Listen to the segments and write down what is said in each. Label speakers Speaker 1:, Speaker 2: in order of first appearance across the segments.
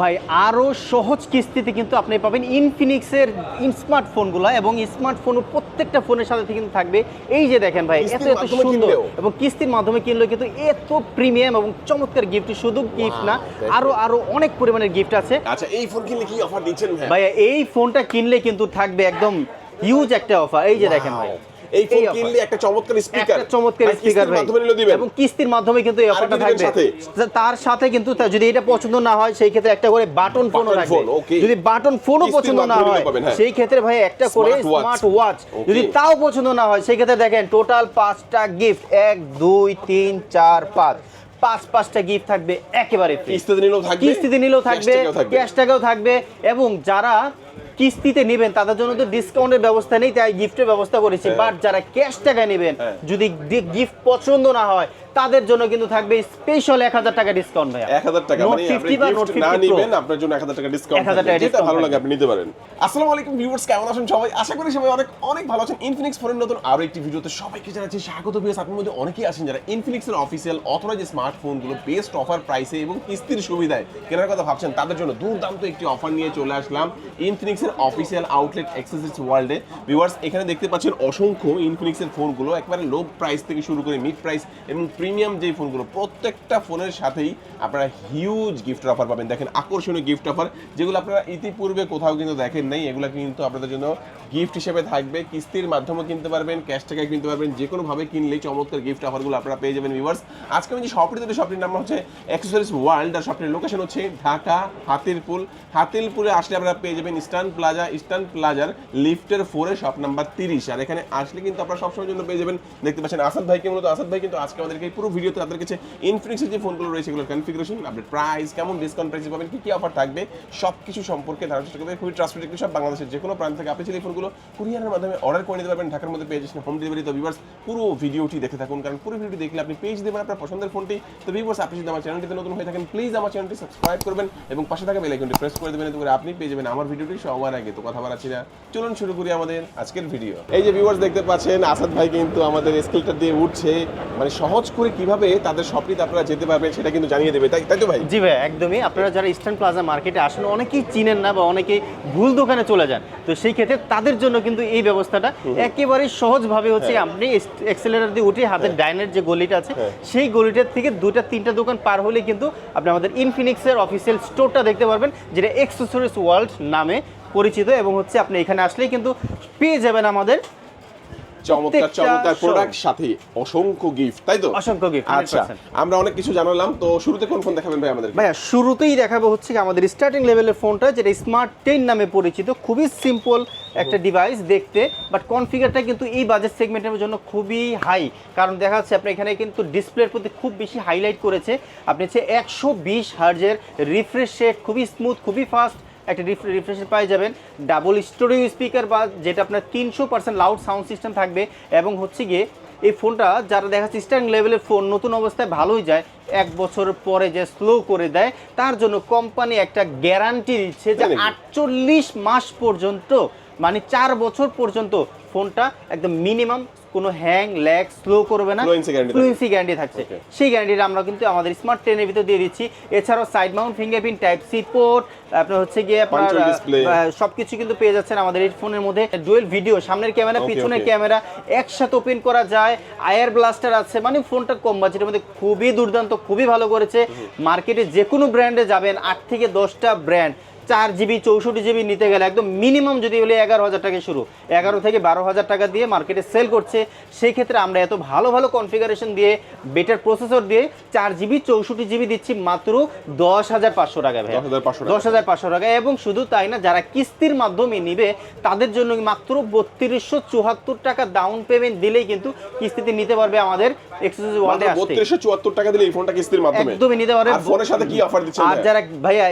Speaker 1: ভাই আরও সহজ কিস্তিতে কিন্তু আপনি পাবেন ইনফিনিক্সের স্মার্টফোনগুলো এবং স্মার্টফোন প্রত্যেকটা ফোনের সাথে কিন্তু থাকবে। এই যে দেখেন ভাই এত এত সুন্দর এবং কিস্তির মাধ্যমে কিনলেও কিন্তু এত প্রিমিয়াম এবং চমৎকার গিফট শুধু গিফট না। আরও আরও অনেক পরিমাণের গিফট আছে।
Speaker 2: আচ্ছা এই ফোন কিনলে কি অফার দিচ্ছেন ভাই?
Speaker 1: ভাইয়া এই ফোনটা কিনলে কিন্তু থাকবে একদম হিউজ একটা অফার এই যে দেখেন ভাই
Speaker 2: এই ফোন কিনলে একটা চমৎকার স্পিকার
Speaker 1: একটা চমৎকার স্পিকার ভাই।
Speaker 2: মাধ্যমে নিলে দিবেন।
Speaker 1: এবং কিস্তির মাধ্যমে কিন্তু এই অফারটা থাকবে। তার সাথে কিন্তু যদি এটা পছন্দ না হয় সেই ক্ষেত্রে একটা করে বাটন থাকবে। যদি বাটন ফোনও পছন্দ না হয়
Speaker 2: হ্যাঁ।
Speaker 1: সেই ক্ষেত্রে ভাই একটা করে স্মার্ট ওয়াচ যদি তাও পছন্দ না হয় সেই ক্ষেত্রে দেখেন টোটাল পাঁচটা গিফট এক দুই তিন চার পাঁচ। পাঁচ পাঁচটা গিফট থাকবে একেবারে
Speaker 2: কিস্তিতে নিলেও থাকবে
Speaker 1: কিস্তিতে নিলেও থাকবে। ক্যাশ টাকাও থাকবে। এবং যারা কিস্তিতে নেবেন তাদের জন্য তো ডিসকাউন্টের ব্যবস্থা নেই তাই গিফটের ব্যবস্থা করেছি বাট যারা ক্যাশ টাকা নেবেন
Speaker 2: হ্যাঁ।
Speaker 1: যদি গিফট পছন্দ না হয় তাদের জন্য কিন্তু থাকবে স্পেশাল এক হাজার টাকা ডিসকাউন্ট
Speaker 2: এক হাজার টাকা মানে আপনি gift না নিবেন আপনার জন্য এক হাজার টাকা ডিসকাউন্ট
Speaker 1: 1000 টাকা
Speaker 2: যেটা ভালো লাগে আপনি নিতে পারেন। আসসালামু আলাইকুম ভিউয়ার্স কেমন আছেন সবাই? আশা করি সবাই অনেক অনেক ভালো আছেন। ইনফিনিক্স ফোনের নতুন আরও একটি ভিডিওতে সবাইকে জানাচ্ছি স্বাগত ভিউয়ার্স আপনার মধ্যে অনেকেই আছেন যারা ইনফিনিক্স এর অফিসিয়াল অথরাইজ স্মার্টফোনগুলো বেস্ট অফার প্রাইসে এবং কিস্তির সুবিধায় কেনার কথা ভাবছেন তাদের জন্য দুর্দান্ত একটি অফার নিয়ে চলে আসলাম ইনফিনিক্স এর অফিসিয়াল আউটলেট এক্সেসরিজ ওয়ার্ল্ডে ভিউয়ার্স এখানে দেখতে পাচ্ছেন অসংখ্য ইনফিনিক্স এর ফোনগুলো একবারে লো প্রাইস থেকে শুরু করে মিড প্রাইস এবং প্রিমিয়াম যে ফোনগুলো প্রত্যেকটা ফোনের সাথেই আপনারা হিউজ গিফট অফার পাবেন। দেখেন, আকর্ষণীয় গিফট অফার যেগুলো আপনারা ইতিপূর্বে কোথাও কিন্তু দেখেন নাই, এগুলো কিন্তু আপনাদের জন্য গিফট হিসেবে থাকবে। কিস্তির মাধ্যমে কিনতে পারবেন ক্যাশ টাকায় কিনতে পারবেন যে কোনো ভাবে কিনলেই চমৎকার গিফট অফারগুলো আপনারা পেয়ে যাবেন ভিউয়ার্স আজকে আমি যে শপটি দেবো শপটির নাম হচ্ছে অ্যাক্সেসরিজ ওয়ার্ল্ড আর শপটির লোকেশন হচ্ছে ঢাকা, হাতিরপুল। হাতিরপুলে আসলে আপনারা পেয়ে যাবেন ইস্টার্ন প্লাজা ইস্টার্ন প্লাজার লিফটের ফোরে শপ নাম্বার তিরিশ। আর এখানে আসলে কিন্তু আপনারা সবসময়ের জন্য পেয়ে যাবেন। দেখতে পাচ্ছেন, আসাদ ভাইকে মূলত, আসাদ ভাই কিন্তু আজকে আমাদেরকে পুরো ভিডিওতে আপনাদের কাছে ইনফিনিক্সের যে ফোনগুলো রয়েছে, এগুলোর কনফিগারেশন আপডেট প্রাইস কেমন ডিসকাউন্ট প্রাইসে পাবেন, কি কি অফার থাকবে সব কিছু সম্পর্কে ধারণা চেষ্টা করবে খুবই ট্রাস্টেড একটি সব বাংলাদেশের যে কোনো প্রান্ত থেকে আপনি চাইলে ফোনগুলো কুরিয়ারের মাধ্যমে অর্ডার করে নিতে পারবেন। ঢাকার মধ্যে পেয়ে যাচ্ছেন হোম ডেলিভারি তো ভিউয়ার্স পুরো ভিডিওটি দেখে থাকুন, কারণ পুরো ভিডিও দেখলে আপনি পেজ দেবেন আপনার পছন্দের ফোনটি তো ভিউয়ার্স আপনি যদি আমার চ্যানেলটিতে নতুন হয়ে থাকেন প্লিজ আমার চ্যানেলটি সাবস্ক্রাইব করবেন এবং পাশে থাকা বেল আইকনটি প্রেস করে দেবেন, এতে করে আপনি পেয়ে যাবেন আমার ভিডিওটি সবার আগে। তো কথা বাড়াচ্ছি না। চলুন শুরু করি আমাদের আজকের ভিডিও এই যে ভিউয়ার্স দেখতে পাচ্ছেন, আসাদ ভাই কিন্তু আমাদের স্কেলটা দিয়ে উঠছে। মানে সহজ করে কীভাবে তাদের শপটিতে আপনারা যেতে পারবেন সেটা কিন্তু জানিয়ে দেবে তাই তাই তো ভাই?
Speaker 1: জি ভাই একদমই। আপনারা যারা ইস্টার্ন প্লাজা মার্কেটে আসেন অনেকেই চিনেন না বা অনেকেই ভুল দোকানে চলে যান। তো সেই ক্ষেত্রে তাদের জন্য কিন্তু এই ব্যবস্থাটা একেবারে সহজভাবে হচ্ছে আপনি এক্সেলেটার দিয়ে উঠে হাতের ডাইনের যে গলিটা আছে
Speaker 2: হ্যাঁ।
Speaker 1: সেই গলিটার থেকে দুটা তিনটা দোকান পার হলে কিন্তু আপনি আমাদের ইনফিনিক্সের অফিসিয়াল স্টোরটা দেখতে পারবেন যেটা এক্সেসরিজ ওয়ার্ল্ড নামে পরিচিত এবং হচ্ছে আপনি এখানে আসলেই কিন্তু পেয়ে যাবেন আমাদের
Speaker 2: চমৎকার চমৎকার প্রোডাক্ট সাথে অসংখ্য গিফট তাই তো?
Speaker 1: অসংখ্য gift,
Speaker 2: আচ্ছা আমরা অনেক কিছু জানালাম তো শুরুতে কোন ফোন দেখাবেন ভাই আমাদের?
Speaker 1: ভাইয়া শুরুতেই দেখাবো হচ্ছে আমাদের স্টার্টিং লেভেলের ফোনটা যেটা স্মার্ট টেন নামে পরিচিত খুবই সিম্পল একটা ডিভাইস দেখতে বাট কনফিগারটা কিন্তু এই বাজেট সেগমেন্টের জন্য খুবই হাই কারণ দেখা যাচ্ছে আপনি এখানে কিন্তু ডিসপ্লের প্রতি খুব বেশি হাইলাইট করেছে। আপনি হচ্ছে একশো বিশ হার্জের রিফ্রেশ রেট খুবই স্মুথ খুবই ফাস্ট একটা রিফ্রেশ পাই যাবেন। ডাবল স্টোরিও স্পিকার বা যেটা আপনার তিনশো পার্সেন্ট লাউড সাউন্ড সিস্টেম থাকবে এবং হচ্ছে গিয়ে এই ফোনটা যারা দেখা যাচ্ছে স্টার্টিং লেভেলের ফোন নতুন অবস্থায় ভালোই যায় এক বছর পরে যে স্লো করে দেয় তার জন্য কোম্পানি একটা গ্যারান্টি দিচ্ছে যে আটচল্লিশ মাস পর্যন্ত মানে চার বছর পর্যন্ত ফোনটা একদম মিনিমাম কোনো হ্যাং ল্যাগ স্লো করবে না। ফ্লুয়েন্সি গ্যারান্টি থাকছে। সেই গ্যারান্টিটা আমরা কিন্তু আমাদের স্মার্ট ট্রেনের ভিতর দিয়ে দিচ্ছি। এছাড়াও side mount fingerprint type C port আপনার হচ্ছে গিয়ে আপনার
Speaker 2: Punctual display।
Speaker 1: সব কিছু কিন্তু পেয়ে যাচ্ছেন আমাদের এই ফোনের মধ্যে। ডুয়েল ভিডিও সামনের ক্যামেরা পিছনের ক্যামেরা একসাথে ওপেন করা যায়। আয়ার ব্লাস্টার আছে মানে ফোনটা কম বাজেটের মধ্যে খুবই দুর্দান্ত খুবই ভালো করেছে। মার্কেটে যে কোনো ব্র্যান্ডে যাবেন আট থেকে দশটা ব্র্যান্ড চার জিবি চৌষট্টি জিবি নিতে গেলে একদম মিনিমাম যদি বলি এগারো হাজার টাকা শুরু। এগারো থেকে বারো হাজার টাকা দিয়ে মার্কেটে সেল করছে। সেই ক্ষেত্রে আমরা এত ভালো ভালো কনফিগারেশন দিয়ে বেটার প্রসেসর দিয়ে চার জিবি চৌষট্টি জিবি দিচ্ছি মাত্র দশ হাজার পাঁচশো টাকা ভাই দশ হাজার পাঁচশো টাকা। এবং শুধু তাই না যারা কিস্তির মাধ্যমে নিবে তাদের জন্য মাত্র বত্রিশশো চুয়াত্তর টাকা ডাউন পেমেন্ট দিলেই কিন্তু কিস্তিতে নিতে পারবে আমাদের এক্সেসরিজ ওয়ার্ল্ডে আসতে।
Speaker 2: বত্রিশশো চুয়াত্তর টাকা দিলে এই ফোনটা কিস্তির মাধ্যমে।
Speaker 1: একদমই নিতে পারবে।
Speaker 2: আর ফোনের সাথে কি অফার দিচ্ছেন
Speaker 1: আর যারা ভাইয়া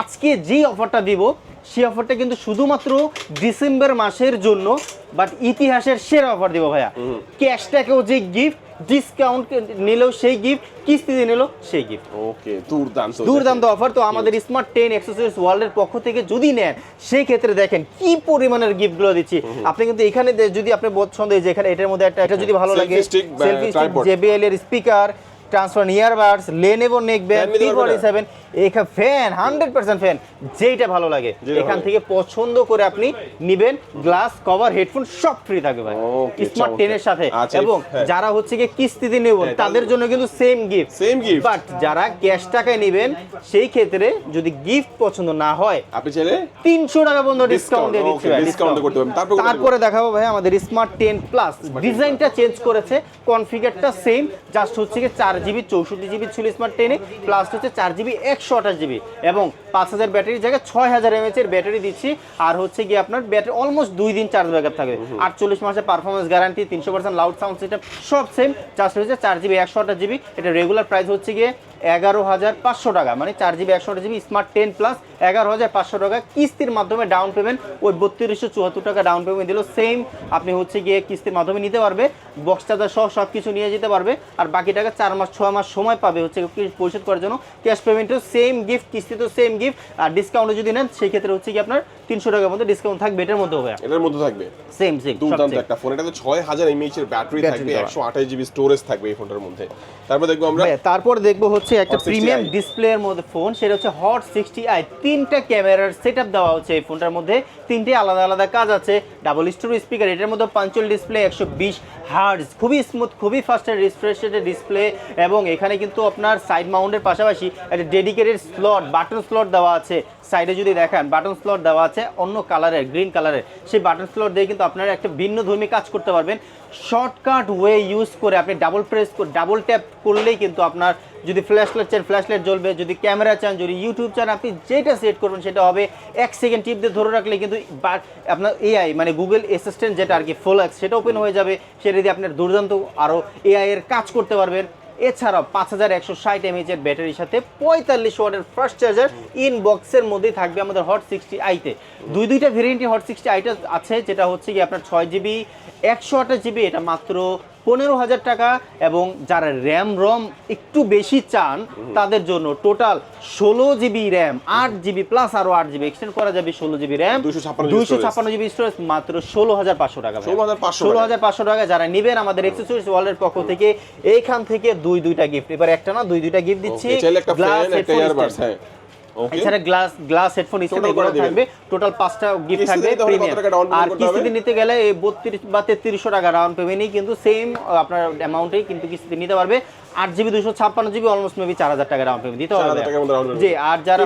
Speaker 1: আজকে যেই অফারটা দিব সেই অফারটা কিন্তু শুধুমাত্র ডিসেম্বর মাসের জন্য বাট ইতিহাসের সেরা অফার দিব ভাইয়া। ক্যাশটাকেও যে গিফট ডিসকাউন্ট নিলেও সেই গিফট কিস্তিতে নিলেও সেই গিফট
Speaker 2: ওকে দুর্দান্ত।
Speaker 1: দুর্দান্ত অফার তো আমাদের স্মার্ট টেন এক্সেসরিজ ওয়ার্ল্ডের পক্ষ থেকে যদি নেন সেই ক্ষেত্রে দেখেন কি পরিমাণের গিফটগুলো দিচ্ছি। আপনি কিন্তু এখানে যদি আপনি পছন্দ হয় যে এখানে এটার মধ্যে একটা এটা যদি ভালো লাগে সেলফি স্টিক। জেবিএল এর speaker transfer earbuds Lenovo neck band
Speaker 2: না?
Speaker 1: সেভেন এখানে ফ্যান হান্ড্রেড পার্সেন্ট ফ্যান যেইটা ভালো লাগে। এখান থেকে পছন্দ করে আপনি নিবেন গ্লাস কভার হেডফোন সব ফ্রি থাকবে ভাই। স্মার্ট টেনের সাথে।
Speaker 2: আচ্ছা,
Speaker 1: এবং
Speaker 2: হ্যাঁ।
Speaker 1: যারা হচ্ছে গিয়ে কিস্তিতে নেবেন
Speaker 2: হ্যাঁ,
Speaker 1: তাদের জন্য কিন্তু same gift
Speaker 2: Same gift?
Speaker 1: But যারা ক্যাশ টাকায় নেবেন সেই ক্ষেত্রে যদি গিফট পছন্দ না হয়
Speaker 2: আপনি চাইলে
Speaker 1: তিনশো টাকা পর্যন্ত ডিসকাউন্ট দিয়ে দিচ্ছি ভাই,
Speaker 2: discount। করতে পারবেন। তারপর
Speaker 1: তারপরে দেখাবো ভাই আমাদের স্মার্ট টেন প্লাস ডিজাইনটা চেঞ্জ করেছে কনফিগারটা সেম জাস্ট হচ্ছে কি চার জিবি চৌষট্টি জিবি ছিল স্মার্ট টেনে প্লাস হচ্ছে চার জিবি একশো আঠাশ জিবি এবং পাঁচ হাজার ব্যাটারির জায়গায় ছয় হাজার এমএচ এর ব্যাটারি দিচ্ছি। আর হচ্ছে গিয়ে আপনার ব্যাটারি অলমোস্ট দুই দিন চার্জ ব্যাকআপ থাকবে আটচল্লিশ মাসের পারফরমেন্স গ্যারান্টি তিনশো পার্সেন্ট লাউড সাউন্ড সিস্টেম সব সেম চার্জ হয়েছে চার জিবি একশো আঠাশ জিবি। এটা রেগুলার প্রাইস হচ্ছে গিয়ে এগারো হাজার পাঁচশো টাকা। মানে চার জিবি একশো আঠাশ জিবি স্মার্ট টেন প্লাস এগারো হাজার পাঁচশো টাকা কিস্তির মাধ্যমে ডাউন পেমেন্ট ওই বত্রিশশো চুয়াত্তর টাকা ডাউন পেমেন্ট দিল। সেম আপনি হচ্ছে গিয়ে কিস্তির মাধ্যমে নিতে পারবে বক্স চার্জার সহ সব কিছু নিয়ে যেতে পারবে আর বাকি টাকা চার মাস ছ মাস সময় পাবে হচ্ছে পরিশোধ করার জন্য। ক্যাশ পেমেন্টও সেম গিফট কিস্তিতেও সেম গিফট আর ডিসকাউন্টে যদি নেন সেই ক্ষেত্রে হচ্ছে কি আপনার তিনশো টাকার মধ্যে ডিসকাউন্ট থাকবে এটার মধ্যে হবে
Speaker 2: এটার মধ্যে থাকবে?
Speaker 1: সেম সেম
Speaker 2: দুর্দান্ত একটা ফোন এটাতে ছয় হাজার এমএইচ এর ব্যাটারি থাকবে একশো আঠাশ জিবি স্টোরেজ থাকবে এই ফোনটার মধ্যে। তারপর দেখব আমরা
Speaker 1: তারপর দেখব হচ্ছে একটা
Speaker 2: Hot 60i
Speaker 1: প্রিমিয়াম ডিসপ্লের মধ্যে ফোন সেটা হচ্ছে হট সিক্সটি আই তিনটা ক্যামেরার সেট দেওয়া হচ্ছে এই ফোনটার মধ্যে। তিনটে আলাদা আলাদা কাজ আছে। ডাবল স্টোর স্পিকার এটার মধ্যে পাঞ্চল ডিসপ্লে একশো বিশ হার্জ খুবই স্মুথ খুবই ফাস্টের রিফ্রেশের ডিসপ্লে এবং এখানে কিন্তু আপনার সাইড মাউন্টের পাশাপাশি একটা ডেডিকেটেড স্লট বাটন স্লট দেওয়া আছে। সাইডে যদি দেখেন বাটন স্লট দেওয়া আছে অন্য কালারের গ্রিন কালারের সেই বাটন স্লট দিয়ে কিন্তু আপনারা একটা ভিন্ন ধর্মী কাজ করতে পারবেন। শর্টকাট ওয়ে ইউজ করে আপনি ডাবল প্রেস ডাবল ট্যাপ করলেই কিন্তু আপনার যদি ফ্ল্যাশ লাইট চান ফ্ল্যাশ লাইট জ্বলবে, যদি ক্যামেরা চান, যদি ইউটিউব চান, আপনি যেটা সেট করবেন সেটা হবে এক সেকেন্ড টিপ দিয়ে ধরে রাখলে কিন্তু আপনার এআই মানে গুগল অ্যাসিস্ট্যান্ট যেটা আর কি ফোলাক্স সেটা ওপেন হয়ে যাবে। সেটা দিয়ে আপনার দুর্দান্ত আরও এআই এর কাজ করতে পারবেন। এছাড়াও পাঁচ হাজার একশো ষাট এমএচ এর ব্যাটারির সাথে পঁয়তাল্লিশ ওয়াটের ফার্স্ট চার্জার ইন বক্সের মধ্যেই থাকবে আমাদের হট সিক্সটি আইতে দুই দুইটা ভেরিয়েন্টই হট সিক্সটি আইটা আছে, যেটা হচ্ছে কি আপনার ছয় জিবি একশো আঠাশ জিবি এটা মাত্র পনেরো হাজার টাকা এবং যারা র্যাম রম একটু বেশি চান তাদের জন্য টোটাল ষোলো জিবি র্যাম আট জিবি প্লাস আরও আট জিবি এক্সটেন্ড করা যাবে ষোলো জিবি র্যাম
Speaker 2: 256
Speaker 1: দুইশো। ছাপ্পান্ন জিবি স্টোরেজ মাত্র ষোলো হাজার পাঁচশো টাকা
Speaker 2: 16,500
Speaker 1: ষোলো হাজার পাঁচশো টাকা। যারা নেবেন আমাদের এক্সেসরিজ ওয়ালের পক্ষ থেকে এইখান থেকে দুই দুইটা গিফট এবার একটা না দুই দুইটা গিফট দিচ্ছি এছাড়া গ্লাস গ্লাস হেডফোন
Speaker 2: হিসেবে
Speaker 1: এগুলো থাকবে। টোটাল পাঁচটা গিফট থাকবে প্রিমিয়াম আর কিস্তিতে নিতে গেলে এই বত্রিশ বা তেত্রিশশো টাকা ডাউন পেমেন্টই কিন্তু সেম আপনার অ্যামাউন্টেই কিন্তু কিস্তিতে নিতে পারবে। আট জিবি দুশো ছাপ্পান্ন জিবি অলমোস্ট মেবি চার হাজার টাকা ডাউন পেমেন্ট দিতে
Speaker 2: 4,000
Speaker 1: হবে। জি আর যারা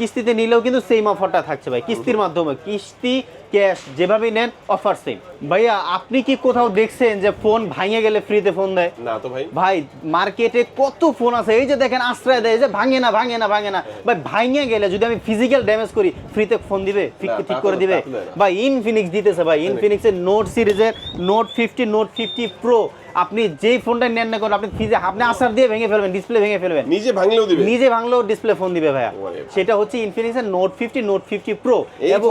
Speaker 2: কিস্তিতে
Speaker 1: নিলেও কিন্তু সেম অফারটা থাকছে ভাই। কিস্তির মাধ্যমে কিস্তি ক্যাশ যেভাবেই নেন অফার সেম ভাইয়া আপনি কি কোথাও দেখছেন যে ফোন ভাঙে গেলে ফ্রিতে ফোন দেয়?
Speaker 2: না তো ভাই।
Speaker 1: ভাই মার্কেটে কত ফোন আছে? এই যে দেখেন আশ্রয় দেয় যে ভাঙে না ভাঙে না ভাঙে না। ভাই ভাঙে গেলে যদি আমি ফিজিক্যাল ড্যামেজ করি ফ্রিতে ফোন দিবে? ঠিক ঠিক করে দিবে। ভাই ইনফিনিক্স দিতেছে ভাই। ইনফিনিক্সের নোট সিরিজের note fifty note fifty pro আপনি যেই ফোনটা নেন না করেন আপনি ফিজে আপনি আসার দিয়ে ভেঙে ফেলবেন ডিসপ্লে ভেঙে ফেলবেন।
Speaker 2: নিজে ভাঙলেও দিবে।
Speaker 1: নিজে ভাঙলেও ডিসপ্লে ফোন দিবে ভাইয়া। সেটা হচ্ছে ইনফিনিক্সের note fifty note fifty pro
Speaker 2: এবং?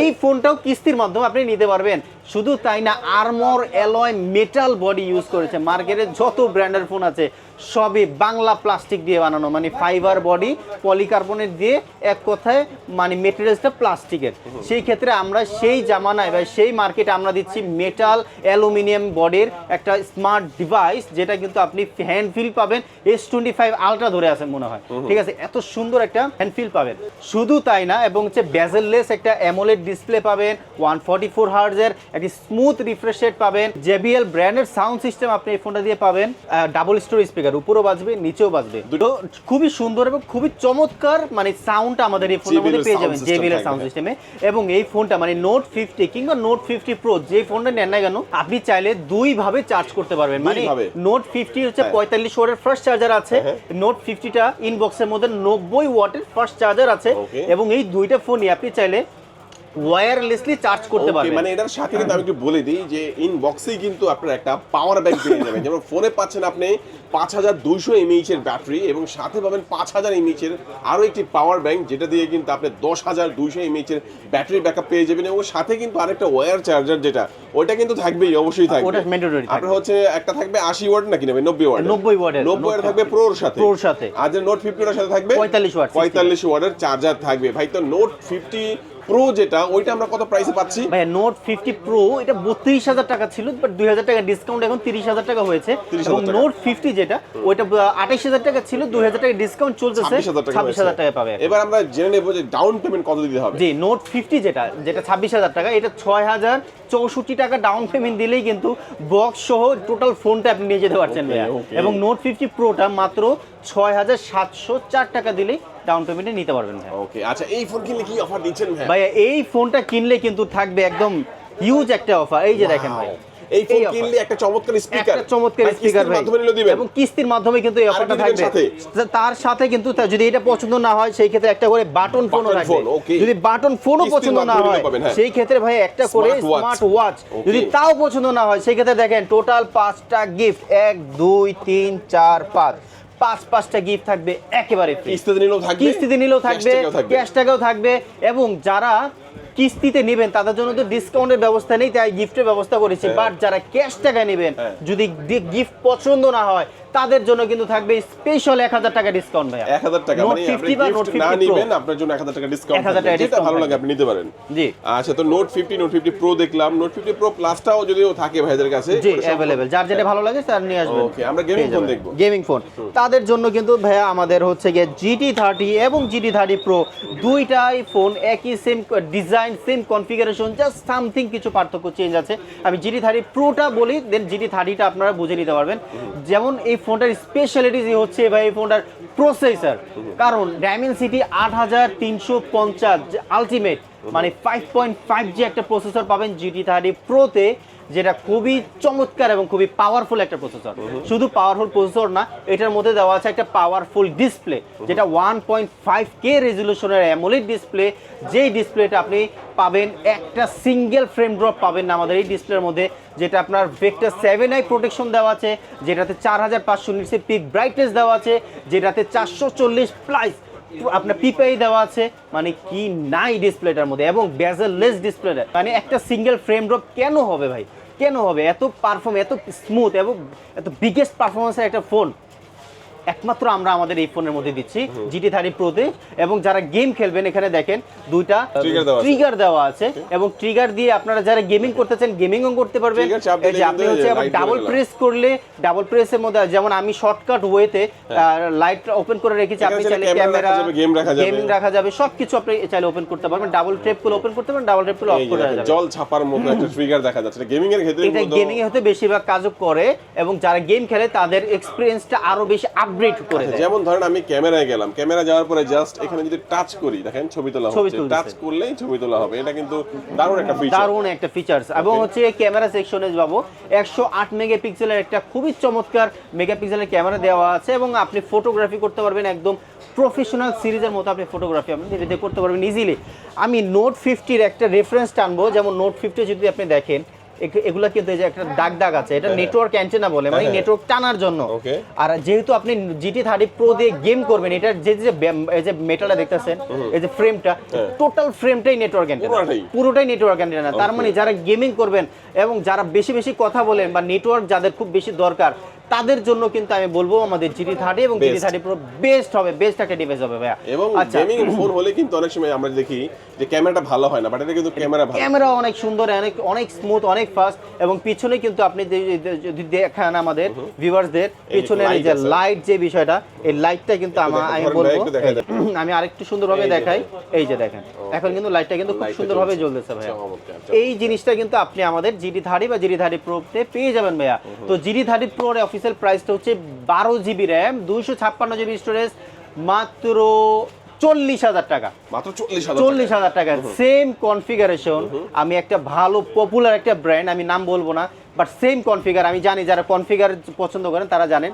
Speaker 1: এই ফোনটাও কিস্তির মাধ্যমে আপনি নিতে পারবেন। শুধু তাই না armor alloy metal body use করেছে। মার্কেটে যত ব্র্যান্ডের ফোন আছে সবই বাংলা প্লাস্টিক দিয়ে বানানো। মানে ফাইবার বডি পলিকার্বনেট দিয়ে এক কথায় মানে মেটেরিয়ালসটা প্লাস্টিকের সেই ক্ষেত্রে আমরা সেই জামানায় বা সেই মার্কেটে আমরা দিচ্ছি মেটাল অ্যালুমিনিয়াম বডির একটা স্মার্ট ডিভাইস যেটা কিন্তু আপনি হ্যান্ড ফিল পাবেন। এস টোয়েন্টি ফাইভ আলট্রা ধরে আছেন মনে হয়। ঠিক আছে? এত সুন্দর একটা হ্যান্ড ফিল পাবেন। শুধু তাই না এবং হচ্ছে বেজেললেস একটা অ্যামোলেড ডিসপ্লে পাবেন ওয়ান ফর্টি ফোর হার্জের একটি স্মুথ রিফ্রেশ রেট পাবেন। জেবিএল ব্র্যান্ডের সাউন্ড সিস্টেম আপনি এই ফোনটা দিয়ে পাবেন ডাবল স্টোরি স্পিকার উপরেও বাজবে নিচেও বাজবে
Speaker 2: দুটো?
Speaker 1: খুবই সুন্দর এবং খুবই চমৎকার মানে সাউন্ডটা আমাদের এই ফোনের মধ্যে পেয়ে যাবেন জেবিএল এর সাউন্ড। সিস্টেমে এবং এই ফোনটা মানে নোট ফিফটি কিংবা নোট ফিফটি প্রো যে ফোনটা নেন না কেন আপনি চাইলে দুই ভাবে চার্জ করতে পারবেন মানে নোট ফিফটি হচ্ছে
Speaker 2: হ্যাঁ।
Speaker 1: পঁয়তাল্লিশ ওয়াটের ফার্স্ট চার্জার আছে। নোট ফিফটিটা ইনবক্সের মধ্যে নব্বই ওয়াটের ফার্স্ট চার্জার আছে এবং এই দুইটা ফোনই আপনি চাইলে ওয়্যারলেসলি চার্জ করতে পারবেন।
Speaker 2: মানে এটার সাথে কিন্তু আমি একটু বলে দিই যে ইনবক্সেই কিন্তু আপনার একটা পাওয়ার ব্যাংক পেয়ে যাবেন। যেমন ফোনে পাচ্ছেন আপনি পাঁচ হাজার দুইশো এমএইচ এর ব্যাটারি এবং সাথে পাবেন পাঁচ হাজার এমএইচ এর আরও একটি পাওয়ার ব্যাংক যেটা দিয়ে কিন্তু আপনি দশ হাজার দুইশো এমএইচ এর ব্যাটারি ব্যাকআপ পেয়ে যাবেন এবং সাথে কিন্তু আরেকটা ওয়্যার চার্জার যেটা ওটা কিন্তু থাকবেই অবশ্যই থাকবে।
Speaker 1: ওটা থাকবে।
Speaker 2: আপনার হচ্ছে একটা থাকবে আশি ওয়াট নাকি নেবে? নব্বই ওয়াট
Speaker 1: 90 ওয়াটের।
Speaker 2: নব্বই ওয়াট থাকবে প্রোর সাথে।
Speaker 1: Pro র সাথে।
Speaker 2: আর যে নোট ফিফটি ওটার সাথে থাকবে?
Speaker 1: 45 ওয়াট, 60
Speaker 2: পঁয়তাল্লিশ ওয়াটের চার্জার থাকবে। ভাই তো নোট ফিফটি প্রো যেটা ওইটা আমরা কত প্রাইসে পাচ্ছি?
Speaker 1: ভাইয়া নোট ফিফটি প্রো এটা বত্রিশ হাজার টাকা ছিল বাট দুই হাজার টাকা ডিসকাউন্ট এখন তিরিশ হাজার টাকা হয়েছে। এবং নোট ফিফটি যেটা ওইটা আঠাইশ হাজার টাকা ছিল দুই হাজার টাকা ডিসকাউন্ট চলতেছে
Speaker 2: ছাব্বিশ হাজার টাকা
Speaker 1: পাবে
Speaker 2: এবার আমরা জেনে নেব যে ডাউন পেমেন্ট কত দিতে হবে।
Speaker 1: জি নোট ফিফটি যেটা যেটা ছাব্বিশ হাজার টাকা এটা ছয় হাজার চৌষট্টি টাকা ডাউন পেমেন্ট দিলেই কিন্তু বক্স সহ টোটাল ফোনটা আপনি নিয়ে যেতে পারছেন ভাইয়া। এবং নোট ফিফটি প্রোটা মাত্র ছয় হাজার সাতশো চার টাকা দিলেই ডাউন পেমেন্টে নিতে পারবেন ভাইয়া
Speaker 2: ওকে আচ্ছা এই ফোন কিনলে কি অফার দিচ্ছেন ভাই?
Speaker 1: ভাইয়া এই ফোনটা কিনলে কিন্তু থাকবে একদম হিউজ একটা অফার এই যে দেখেন ভাই
Speaker 2: এই ফোন কিনলে একটা চমৎকার স্পিকার
Speaker 1: একটা চমৎকার স্পিকার ভাই।
Speaker 2: মাধ্যমে নিলে দিবেন।
Speaker 1: এবং কিস্তির মাধ্যমে কিন্তু এই অফারটা থাকবে। তার সাথে কিন্তু যদি এটা পছন্দ না হয় সেই ক্ষেত্রে একটা করে বাটন
Speaker 2: ফোন
Speaker 1: থাকবে। যদি বাটন ফোনও পছন্দ না হয়
Speaker 2: হ্যাঁ।
Speaker 1: সেই ক্ষেত্রে ভাই একটা করে স্মার্ট ওয়াচ যদি তাও পছন্দ না হয় সেই ক্ষেত্রে দেখেন টোটাল পাঁচটা গিফট এক দুই তিন চার পাঁচ। পাঁচ পাঁচটা গিফট থাকবে একেবারে।
Speaker 2: কিস্তিতে নিলেও থাকবে
Speaker 1: কিস্তিতে নিলেও থাকবে। ক্যাশ টাকাও থাকবে এবং যারা কিস্তিতে নেবেন তাদের জন্য তো ডিসকাউন্টের ব্যবস্থা নেই তাই গিফটের ব্যবস্থা করেছি
Speaker 2: হ্যাঁ।
Speaker 1: বাট যারা ক্যাশ টাকা নেবেন
Speaker 2: হ্যাঁ।
Speaker 1: যদি গিফট পছন্দ না হয় তাদের জন্য কিন্তু থাকবে স্পেশাল এক হাজার টাকা ডিসকাউন্ট
Speaker 2: এক হাজার টাকা মানে আপনি gift না নিবেন আপনার জন্য এক হাজার টাকা ডিসকাউন্ট
Speaker 1: 1000 টাকা
Speaker 2: যেটা ভালো লাগে আপনি নিতে পারেন।
Speaker 1: জি।
Speaker 2: আচ্ছা তো note fifty note fifty pro দেখলাম। নোট ফিফটি প্রো প্লাসটাও যদিও থাকে ভাইদের কাছে
Speaker 1: জি অ্যাভেলেবেল যার যেটা ভালো লাগে তার নিয়ে আসবেন।
Speaker 2: Okay, আমরা gaming phone দেখব।
Speaker 1: গেমিং ফোন তাদের জন্য কিন্তু ভাইয়া আমাদের হচ্ছে গিয়ে জিটি থার্টি এবং জিটি থার্টি প্রো দুইটাই ফোন একই same design same configuration just something কিছু পার্থক্য চেঞ্জ আছে। আমি জিটি থার্টি প্রোটা বলি দেন জিটি থার্টিটা আপনারা বুঝে নিতে পারবেন। যেমন এই ফোনটার স্পেশালিটি হচ্ছে ভাই এই ফোনটার প্রসেসর কারণ ডায়মেনসিটি আট হাজার তিনশো পঞ্চাশ আলটিমেট মানে ফাইভ পয়েন্ট ফাইভ জি একটা প্রসেসর পাবেন জিটি থার্টি প্রোতে যেটা খুবই চমৎকার এবং খুবই পাওয়ারফুল একটা প্রসেসর শুধু পাওয়ারফুল প্রসেসর না এটার মধ্যে দেওয়া আছে একটা পাওয়ারফুল ডিসপ্লে যেটা ওয়ান পয়েন্ট ফাইভ কে রেজলিউশনের অ্যামোলেড ডিসপ্লে যেই ডিসপ্লেটা আপনি পাবেন একটা সিঙ্গেল ফ্রেম ড্রপ পাবেন না আমাদের এই ডিসপ্লের মধ্যে যেটা আপনার ভেক্টর সেভেন আই প্রোটেকশন দেওয়া আছে যেটাতে চার হাজার পাঁচশো নিটসের পিক ব্রাইটনেস দেওয়া আছে যেটাতে চারশো চল্লিশ প্লাস আপনার পিপাই দেওয়া আছে। মানে কি নাই ডিসপ্লেটার মধ্যে এবং বেজেললেস ডিসপ্লেটা মানে একটা সিঙ্গেল ফ্রেম ড্রপ কেন হবে ভাই? কেন হবে? এত পারফর্ম এত স্মুথ এবং এত বিগেস্ট পারফরমেন্সের একটা ফোন একমাত্র আমরা আমাদের এই ফোনের মধ্যে দিচ্ছি জিটি থার্টি প্রোতে এবং যারা গেম খেলবেন এখানে দেখেন দুইটা। ট্রিগার দেওয়া আছে। এবং ট্রিগার দিয়ে আপনারা যারা গেমিং করতে চান গেমিংও করতে পারবেন। এই যে আপনি হচ্ছে আবার ডাবল প্রেস করলে ডাবল প্রেসের মধ্যে যেমন আমি শর্টকাট ওয়েতে লাইট ওপেন করে রেখেছি আপনি চাইলে ক্যামেরা
Speaker 2: যাবে, রাখা যাবে।
Speaker 1: গেমিং রাখা যাবে সবকিছু আপনি চাইলে ওপেন করতে পারবেন। ডাবল ট্রেপ করে ওপেন করতে পারবেন ডাবল ট্রেপ করে অফ করে যাবে।
Speaker 2: জল ছাপার মতো একটা ট্রিগার দেখা যাচ্ছে। গেমিং এর ক্ষেত্রে
Speaker 1: এটা গেমিং এ হতে বেশিরভাগ কাজও করে এবং যারা গেম খেলে তাদের এক্সপিরিয়েন্সটা আরও বেশি আপগ্রেড করে
Speaker 2: আচ্ছা,
Speaker 1: দেয়।
Speaker 2: যেমন ধরেন আমি ক্যামেরায় গেলাম। ক্যামেরা যাওয়ার পরে জাস্ট এখানে যদি টাচ করি দেখেন ছবি তোলা হচ্ছে। টাচ করলেই ছবি তোলা হবে। এটা কিন্তু দারুণ একটা ফিচার
Speaker 1: দারুণ একটা ফিচার্স এবং হচ্ছে ক্যামেরা সেকশনে যাব। একশো আট মেগাপিক্সেলের একটা খুবই চমৎকার মেগাপিক্সেলের ক্যামেরা দেওয়া আছে এবং আপনি ফটোগ্রাফি করতে পারবেন একদম প্রফেশনাল সিরিজের মতো আপনি ফটোগ্রাফি আপনি করতে পারবেন ইজিলি আমি নোট ফিফটির একটা রেফারেন্স টানবো। যেমন নোট ফিফটি যদি আপনি দেখেন এগুলা কিন্তু এই যে একটা দাগ দাগ আছে। এটা নেটওয়ার্ক অ্যান্টেনা বলে মানে
Speaker 2: হ্যাঁ।
Speaker 1: নেটওয়ার্ক টানার জন্য। আর যেহেতু আপনি জিটি থার্টি প্রো দিয়ে গেম করবেন এটা যে যে এই যে মেটালটা দেখতেছেন এই যে ফ্রেমটা টোটাল ফ্রেমটাই নেটওয়ার্ক অ্যান্টেনা
Speaker 2: পুরোটাই?
Speaker 1: পুরোটাই নেটওয়ার্ক অ্যান্টেনা তার মানে যারা গেমিং করবেন এবং যারা বেশি বেশি কথা বলেন বা নেটওয়ার্ক যাদের খুব বেশি দরকার তাদের জন্য কিন্তু আমি বলব আমাদের জিটি থার্টি এবং জিটি থার্টি প্রো বেস্ট হবে বেস্ট একটা ডিভাইস হবে ভাইয়া।
Speaker 2: এবং
Speaker 1: আচ্ছা।
Speaker 2: গেমিং ফোন হলে কিন্তু অনেক সময় আমরা দেখি যে ক্যামেরাটা ভালো হয় না বাট এটা কিন্তু ক্যামেরা ভালো।
Speaker 1: ক্যামেরা অনেক সুন্দর অনেক অনেক স্মুথ অনেক ফাস্ট এবং পিছনে কিন্তু আপনি যদি দেখান আমাদের ভিউয়ার্সদের পিছনের এই যে লাইট যে বিষয়টা এই লাইটটা কিন্তু আমা- আমি বলব আমি আরেকটু সুন্দরভাবে দেখাই। এই যে দেখেন এখন কিন্তু লাইটটা কিন্তু খুব সুন্দরভাবে। জ্বলতেছে ভাইয়া। এই জিনিসটা কিন্তু আপনি আমাদের জিডি থার্টি বা জিডি থার্টি প্রোতে পেয়ে যাবেন ভাইয়া। তো জিডি থার্টি প্রোর অফিসিয়াল প্রাইসটা হচ্ছে বারো জিবি র্যাম দুইশো ছাপ্পান্ন জিবি স্টোরেজ মাত্র চল্লিশ হাজার টাকা।
Speaker 2: মাত্র চল্লিশ হাজার
Speaker 1: চল্লিশ হাজার টাকা। সেম কনফিগারেশন আমি একটা ভালো পপুলার একটা ব্র্যান্ড আমি নাম বলব না বাট সেম কনফিগার আমি জানি যারা কনফিগার পছন্দ করেন তারা জানেন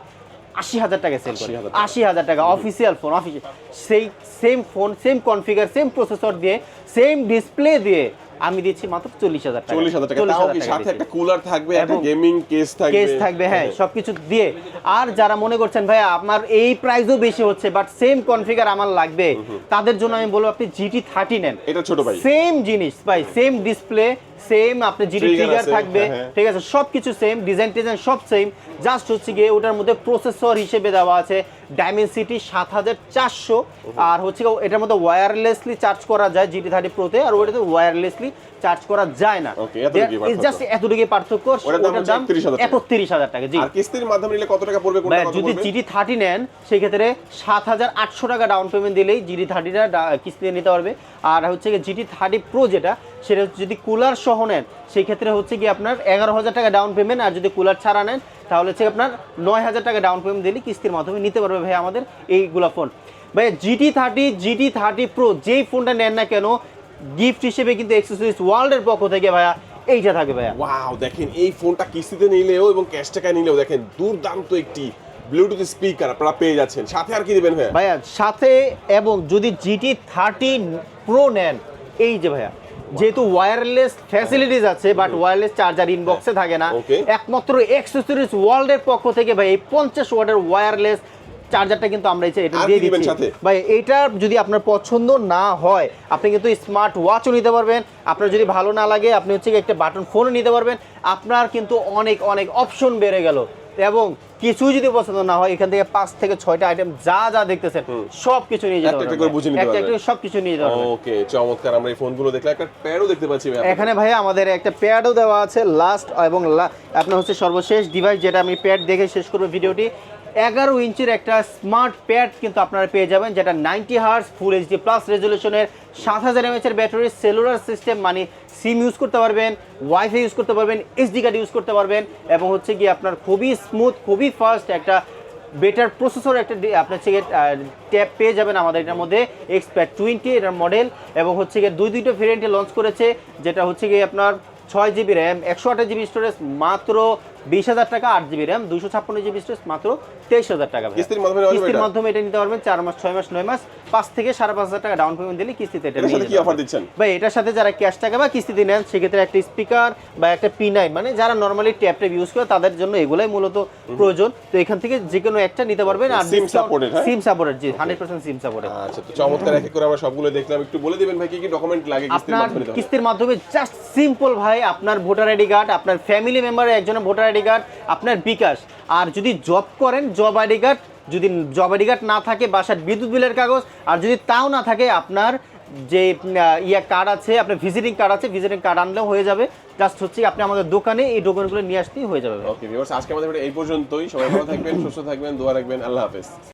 Speaker 1: আশি হাজার টাকা সেল করে। আশি হাজার টাকা। অফিসিয়াল ফোন অফিসিয়াল সেই same phone same config same processor দিয়ে সেম ডিসপ্লে দিয়ে আমি দিচ্ছি মাত্র চল্লিশ হাজার টাকা।
Speaker 2: চল্লিশ হাজার টাকা। তাও কি সাথে একটা কুলার থাকবে একটা গেমিং কেস থাকবে।
Speaker 1: কেস থাকবে হ্যাঁ সবকিছু দিয়ে। আর যারা মনে করছেন ভাই আপনার এই প্রাইসও বেশি হচ্ছে বাট সেম কনফিগার আমার লাগবে। তাদের জন্য আমি বলব আপনি জিটি থার্টি নেন।
Speaker 2: এটা ছোট ভাই।
Speaker 1: সেম জিনিস ভাই সেম ডিসপ্লে সেম আপনি জিডি ট্রিগার থাকবে
Speaker 2: হ্যাঁ, হ্যাঁ।
Speaker 1: ঠিক আছে সব কিছু সেম ডিজাইন টিজাইন সব সেম জাস্ট হচ্ছে গিয়ে ওটার মধ্যে প্রসেসর হিসেবে দেওয়া আছে ডাইমেনসিটি সাত হাজার চারশো আর হচ্ছে এটার মধ্যে ওয়্যারলেসলি চার্জ করা যায় জিটি থার্টি প্রোতে আর ওটাতে ওয়্যারলেসলি চার্জ করা যায় না
Speaker 2: পার্থক্য।
Speaker 1: জাস্ট এতটুকু পার্থক্য
Speaker 2: ওটার দাম
Speaker 1: ওটার
Speaker 2: হচ্ছে
Speaker 1: দাম
Speaker 2: 31,000 টাকা।
Speaker 1: একত্রিশ হাজার টাকা জি
Speaker 2: কিস্তির মাধ্যমে নিলে কত টাকা পড়বে
Speaker 1: যদি জিডি থার্টি নেন সেই ক্ষেত্রে সাত হাজার আটশো টাকা ডাউন পেমেন্ট দিলেই জিডি থার্টিটা কিস্তিতে নিতে পারবে আর হচ্ছে জিডি থার্টি প্রো যেটা সেটা যদি কুলার সহ নেন সেই ক্ষেত্রে হচ্ছে কি আপনার এগারো হাজার টাকা ডাউন পেমেন্ট আর যদি কুলার ছাড়া নেন তাহলে হচ্ছে আপনার নয় হাজার টাকা ডাউন পেমেন্ট দিলে কিস্তির মাধ্যমে নিতে পারবে ভাই আমাদের এইগুলা ফোন ভাই GT thirty GT thirty pro যেই ফোনটা নেন না কেন গিফট হিসেবে কিন্তু এক্সেসরিজ ওয়ার্ল্ডের পক্ষ থেকে ভাইয়া এইটা থাকবে ভাইয়া।
Speaker 2: ওয়াও দেখেন এই ফোনটা কিস্তিতে নিলেও এবং ক্যাশ টাকায় নিলেও দেখেন দুর্দান্ত একটি ব্লুটুথ স্পিকার আপনারা পেয়ে যাচ্ছেন। সাথে আর কি দেবেন ভাইয়া?
Speaker 1: ভাইয়া সাথে এবং যদি জিটি থার্টি প্রো নেন এই যে ভাইয়া। যেহেতু ওয়্যারলেস ফ্যাসিলিটিস আছে বাট ওয়্যারলেস চার্জার ইনবক্সে থাকে না। একমাত্র এক্সেসরিজ ওয়ার্ল্ডের পক্ষ থেকে ভাই এই পঞ্চাশ ওয়াটের ওয়্যারলেস চার্জারটা কিন্তু আমরা এটা দিয়ে দিচ্ছি। ভাই এইটা যদি আপনার পছন্দ না হয় আপনি কিন্তু স্মার্ট ওয়াচও নিতে পারবেন। আপনার যদি ভালো না লাগে আপনি হচ্ছে একটা বাটন ফোনও নিতে পারবেন। আপনার কিন্তু অনেক অনেক অপশন বেড়ে গেল। এবং কিছুই যদি পছন্দ না হয় এখান থেকে পাঁচ থেকে ছয়টা আইটেম যা যা দেখতেছেন সব কিছু নিয়ে যেতে পারবেন
Speaker 2: বুঝে নিতে পারবেন।
Speaker 1: একটা সব কিছু নিয়ে যেতে
Speaker 2: ওকে চমৎকার। আমরা এই ফোনগুলো দেখলে একটা প্যাডও দেখতে পাচ্ছি ভাই
Speaker 1: এখানে ভাই আমাদের একটা প্যাডও দেওয়া আছে লাস্ট এবং আপনার হচ্ছে সর্বশেষ ডিভাইস যেটা আমি প্যাড দেখে শেষ করব ভিডিওটি। এগারো ইঞ্চির একটা স্মার্ট প্যাড কিন্তু আপনারা পেয়ে যাবেন যেটা ninety hertz full HD plus রেজলিউশনের সাত হাজার এমএচের ব্যাটারি সেলুলার সিস্টেম মানে সিম ইউজ করতে পারবেন ওয়াইফাই ইউজ করতে পারবেন এসডি কার্ড ইউজ করতে পারবেন এবং হচ্ছে কি আপনার খুবই স্মুথ খুবই ফাস্ট একটা বেটার প্রসেসর একটা আপনার হচ্ছে ট্যাব পেয়ে যাবেন আমাদের এটার মধ্যে এক্সপ্যাট টোয়েন্টি এটার মডেল এবং হচ্ছে গিয়ে দুই দুইটা ভেরিয়েন্টে লঞ্চ করেছে, যেটা হচ্ছে গিয়ে আপনার ছয় জিবি র্যাম একশো আঠাশ জিবি স্টোরেজ মাত্র বিশ হাজার টাকা আট জিবি র্যাম দুশো ছাপ্পান্ন জিবি স্টোরেজ মাত্র তেইশ হাজার টাকা
Speaker 2: কিস্তির মাধ্যমে
Speaker 1: কিস্তির
Speaker 2: এটা?
Speaker 1: মাধ্যমে এটা নিতে পারবেন চার মাস ছয় মাস নয় মাস পাঁচ থেকে সাড়ে পাঁচ হাজার টাকা ডাউন পেমেন্ট দিলে কিস্তিতে এটা নিয়ে
Speaker 2: অফার দিচ্ছেন?
Speaker 1: ভাই এটার সাথে যারা ক্যাশ টাকা বা কিস্তিতে নেন সেক্ষেত্রে একটা স্পিকার বা একটা পি নাইন মানে যারা নর্মালি ট্যাব ট্যাব ইউজ করে তাদের জন্য এগুলাই মূলত প্রয়োজন। তো এখান থেকে যে কোনো একটা নিতে পারবেন আর
Speaker 2: supported, হ্যাঁ?
Speaker 1: সিম সাপোর্টেড জি হান্ড্রেড পার্সেন্ট সিম সাপোর্টেড
Speaker 2: আচ্ছা তো চমৎকার এক করে আমরা সবগুলো দেখলাম। একটু বলে দিবেন ভাই কি কি ডকুমেন্ট লাগে কিস্তির
Speaker 1: আপনার
Speaker 2: মাধ্যমে
Speaker 1: কিস্তির মাধ্যমে জাস্ট সিম্পল ভাই আপনার ভোটার আইডি কার্ড আপনার ফ্যামিলি মেম্বারের একজনের ভোটার আইডি কার্ড, আপনার বিকাশ। আর যদি জব করেন জব আইডি কার্ড, যদি জব আইডি কার্ড না থাকে, বাসার বিদ্যুৎ বিলের কাগজ, আর যদি তাও না থাকে, আপনার যে ইয়া কার্ড আছে, আপনার ভিজিটিং কার্ড আছে ভিজিটিং কার্ড আনলেও হয়ে যাবে। জাস্ট হচ্ছে আপনি আমাদের দোকানে এই ডকুমেন্টগুলো নিয়ে আসতেই হয়ে যাবে।
Speaker 2: ওকে আজকে আমাদের এই পর্যন্তই। সবাই ভালো থাকবেন, সুস্থ থাকবেন, দোয়া রাখবেন। আল্লাহ হাফেজ।